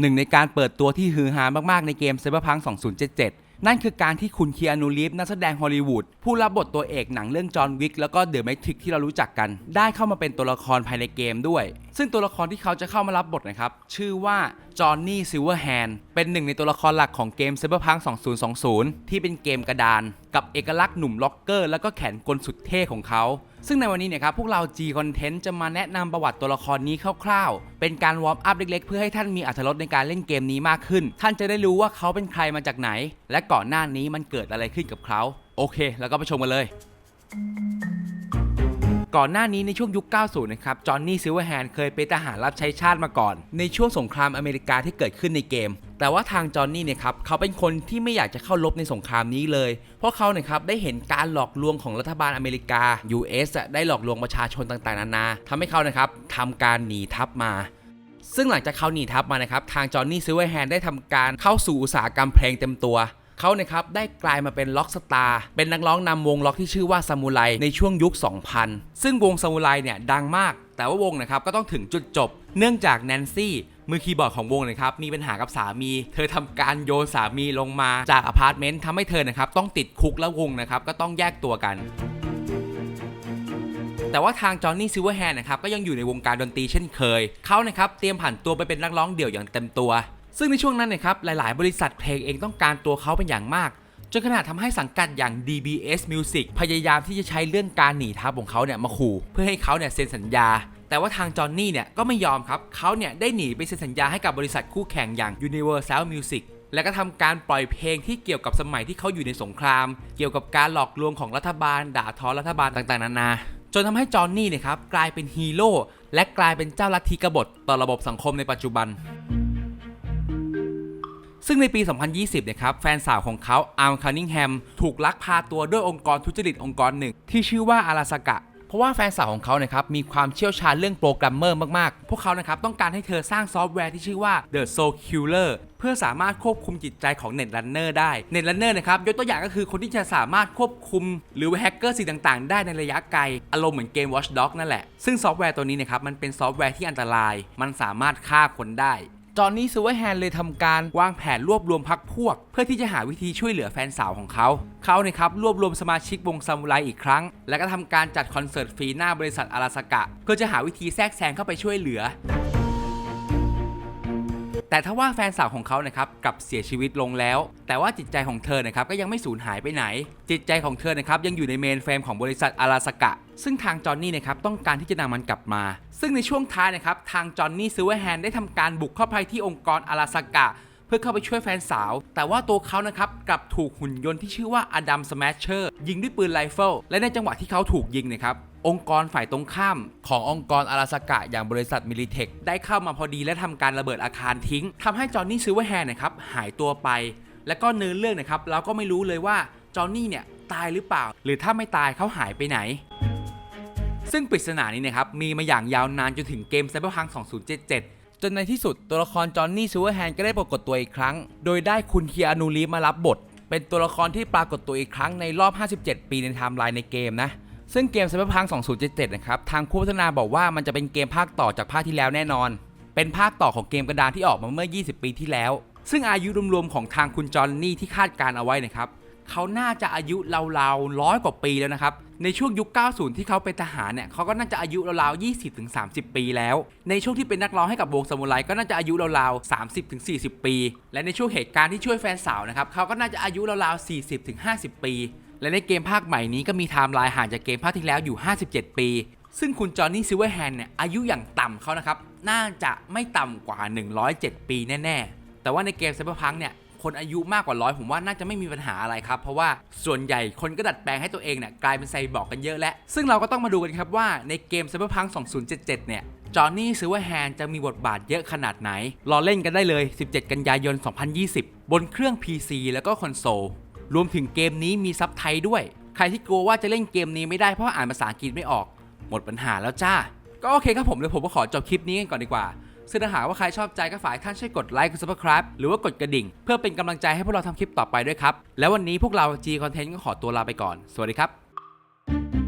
หนึ่งในการเปิดตัวที่ฮือฮามากๆในเกม Cyberpunk 2077 นั่นคือการที่คุณเคียนูรีฟนักแสดงฮอลลีวูดผู้รับบทตัวเอกหนังเรื่องจอห์นวิกแล้วก็เดอะแมทริกที่เรารู้จักกัน ได้เข้ามาเป็นตัวละครภายในเกมด้วย ซึ่งตัวละครที่เขาจะเข้ามารับบทนะครับ ชื่อว่าจอห์นนี่ซิลเวอร์แฮนด์เป็นหนึ่งในตัวละครหลักของเกม Cyberpunk 2020 ที่เป็นเกมกระดาน กับเอกลักษณ์หนุ่มล็อกเกอร์ แล้วก็แขนกลสุดเท่ของเขา ซึ่งในวันนี้เนี่ยครับพวกเรา G Content จะมาแนะนำประวัติตัวละครนี้คร่าวๆ เป็นการวอร์มอัพเล็กๆ เพื่อให้ท่านมีอรรถรสในการเล่นเกมนี้มากขึ้น ท่านจะได้รู้ว่าเขาเป็นใครมาจากไหน และก่อนหน้านี้มันเกิดอะไรขึ้นกับเขา โอเค แล้วก็ไปชมกันเลย ก่อนหน้านี้ในช่วงยุค 90 นะครับ จอห์นนี่ซิลเวอร์แฮนด์เคยเป็นทหารรับใช้ชาติมาก่อน ในช่วงสงครามอเมริกาที่เกิดขึ้นในเกม แต่ว่าทางจอห์นนี่เนี่ยครับเขาเป็นคนที่ไม่อยากจะเข้ารบในสงครามนี้เลย เพราะเขาเนี่ยครับได้เห็นการหลอกลวงของรัฐบาลอเมริกา US ได้หลอกลวงประชาชนต่างๆ นานาทำให้เขานะครับทำการหนีทัพมาซึ่งหลังจากเขาหนีทัพมานะครับ ทางจอห์นนี่ซิลเวอร์แฮนด์ได้ทำการเข้าสู่อุตสาหกรรมเพลงเต็มตัว เขาเนะครับได้กลายมาเป็นล็อกสตาร์เป็นนักร้องนำวงล็อกที่ชื่อว่าซามูไรในช่วงยุค 2000 ซึ่งวงซามูไรเนี่ยดังมาก แต่ว่าวงนะครับก็ต้องถึงจุดจบ เนื่องจากแนนซี่มือคีย์บอร์ดของวงนะครับมีปัญหากับสามี เธอทำการโยนสามีลงมาจากอพาร์ตเมนต์ทำให้เธอนะครับต้องติดคุกแล้ววงนะครับก็ต้องแยกตัวกันแต่ว่าทางจอห์นนี่ซิลเวอร์แฮนนะครับก็ยังอยู่ในวงการดนตรีเช่นเคย เขานะครับเตรียมผ่านตัวไปเป็นนักร้องเดี่ยวอย่างเต็มตัว ซึ่งในช่วงนั้นนะครับหลาย ๆ บริษัทเพลงเองต้องการตัวเขาเป็นอย่างมาก จนขนาดทำให้สังกัดอย่าง DBS Music พยายามที่จะใช้เรื่องการหนีทัพของเขาเนี่ยมาขู่เพื่อให้เขาเนี่ยเซ็นสัญญา แต่ว่าทางจอห์นนี่เนี่ยก็ไม่ยอมครับเขาเนี่ยได้หนีไปเซ็นสัญญาให้กับบริษัทคู่แข่งอย่าง Universal Music และก็ทำการปล่อยเพลงที่เกี่ยวกับสมัยที่เขาอยู่ในสงคราม เกี่ยวกับการหลอกลวงของรัฐบาล ด่าทอรัฐบาลต่างๆนานาจนทำให้จอห์นนี่เนี่ยครับกลายเป็นฮีโร่และกลายเป็นเจ้าลัทธิกบฏต่อระบบสังคมในปัจจุบัน ซึ่งในปี 2020นะครับแฟนสาวของเขาอาร์มคานิงแฮมถูกลักพาตัวด้วยองค์กรทุจริตองค์กรหนึ่ง ที่ชื่อว่าอาราสกะเพราะว่าแฟนสาวของเขานะครับมีความเชี่ยวชาญเรื่องโปรแกรมเมอร์มากๆ พวกเขานะครับต้องการให้เธอสร้างซอฟต์แวร์ที่ชื่อว่า The Soul Killer เพื่อสามารถควบคุมจิตใจของเน็ตรันเนอร์ได้เน็ตรันเนอร์นะครับยกตัวอย่างก็คือคนที่จะสามารถควบคุม หรือแฮกเกอร์สิ่งต่างๆ ได้ในระยะไกล อารมณ์เหมือนเกม Watch Dogs นั่นแหละ ซึ่งซอฟต์แวร์ตัวนี้นะครับมันเป็นซอฟต์แวร์ที่อันตราย มันสามารถฆ่าคนได้ จอห์นนี่ซูเวอร์แฮนเลยทำการวางแผนรวบรวมพักพวก เพื่อที่จะหาวิธีช่วยเหลือแฟนสาวของเขาเขาเนี่ยครับรวบรวมสมาชิกวงซามูไรอีกครั้ง แล้วก็ทำการจัดคอนเสิร์ตฟรีหน้าบริษัทอาราสกะเพื่อจะหาวิธีแทรกแซงเข้าไปช่วยเหลือ แต่ถ้าว่าแฟนสาวของเขานะครับกลับเสียชีวิตลงแล้ว แต่ว่าจิตใจของเธอนะครับก็ยังไม่สูญหายไปไหน จิตใจของเธอนะครับยังอยู่ในเมนเฟรมของบริษัทอาราสกะ ซึ่งทางจอห์นนี่นะครับต้องการที่จะนำมันกลับมา ซึ่งในช่วงท้ายนะครับทางจอห์นนี่ซิเวอร์แฮนได้ทำการบุกเข้าไปที่องค์กรอาราสกะเพื่อเข้าไปช่วยแฟนสาว แต่ว่าตัวเขานะครับกลับถูกหุ่นยนต์ที่ชื่อว่าอดัมสแมชเชอร์ยิงด้วยปืนไรเฟิลและในจังหวะที่เขาถูกยิงนะครับ องค์กรฝ่ายตรงข้าม ขององค์กรอาราสกะอย่างบริษัทมิลิเทคได้เข้ามาพอดีและทำการระเบิดอาคารทิ้งทำให้จอห์นนี่ซิลเวอร์แฮน์นะครับหายตัวไป และก็เนื้อเรื่องนะครับเราก็ไม่รู้เลยว่าจอห์นนี่เนี่ยตายหรือเปล่า หรือถ้าไม่ตายเขาหายไปไหน ซึ่งปริศนานี้นะครับมีมาอย่างยาวนานจนถึงเกม Cyberpunk 2077จนในที่สุดตัวละครจอห์นนี่ซิลเวอร์แฮน์ก็ได้ปรากฏตัวอีกครั้ง โดยได้คุณเคียนูรีมารับบท เป็นตัวละครที่ปรากฏตัวอีกครั้งในรอบ 57 ปีในไทม์ไลน์ในเกมนะ ซึ่งเกม Cyberpunk 2077 นะครับ ทางผู้พัฒนาบอกว่ามันจะเป็นเกมภาคต่อจากภาคที่แล้วแน่นอน เป็นภาคต่อของเกมกระดานที่ออกมาเมื่อ 20 ปีที่แล้ว ซึ่งอายุรวมๆของทางคุณจอห์นนี่ที่คาดการเอาไว้นะครับเขาน่าจะอายุราวๆร้อยกว่าปีแล้วนะครับ ในช่วงยุค 90 ที่เขาเป็นทหารเนี่ยเขาก็น่าจะอายุราวๆ20-30 ปีแล้ว ในช่วงที่เป็นนักร้องให้กับวงซามูไรก็น่าจะอายุราวๆ30-40 ปี และในช่วงเหตุการณ์ที่ช่วยแฟนสาวนะครับเขาก็น่าจะอายุราวๆ40-50 ปี และในเกมภาคใหม่นี้ก็มีไทม์ไลน์ห่างจากเกมภาคที่แล้วอยู่ 57 ปี ซึ่งคุณจอห์นนี่ซิเวอร์แฮนเนี่ยอายุอย่างต่ำเขานะครับ น่าจะไม่ต่ำกว่า 107 ปีแน่ ๆ แต่ว่าในเกม Cyberpunk เนี่ยคนอายุมากกว่าร้อยผมว่าน่าจะไม่มีปัญหาอะไรครับ เพราะว่าส่วนใหญ่คนก็ดัดแปลงให้ตัวเองเนี่ยกลายเป็นไซบอร์กกันเยอะแล้วซึ่งเราก็ต้องมาดูกันครับว่าในเกม Cyberpunk 2077 เนี่ยจอห์นนี่ซิลเวอร์แฮนจะมีบทบาทเยอะขนาดไหน รอเล่นกันได้เลย 17 กันยายน 2020 บนเครื่อง PC แล้วก็คอนโซล รวมถึงเกมนี้มีซับไทยด้วย ใครที่กลัวว่าจะเล่นเกมนี้ไม่ได้เพราะอ่านภาษาอังกฤษไม่ออก หมดปัญหาแล้วจ้า ก็โอเคครับผมเลยผมก็ขอจบคลิปนี้กันก่อนดีกว่าซึ่งถ้าหากว่าใครชอบใจก็ฝากท่านช่วยกดไลค์กด subscribe หรือว่ากดกระดิ่ง เพื่อเป็นกำลังใจให้พวกเราทำคลิปต่อไปด้วยครับ แล้ววันนี้พวกเรา G Content ก็ขอตัวลาไปก่อน สวัสดีครับ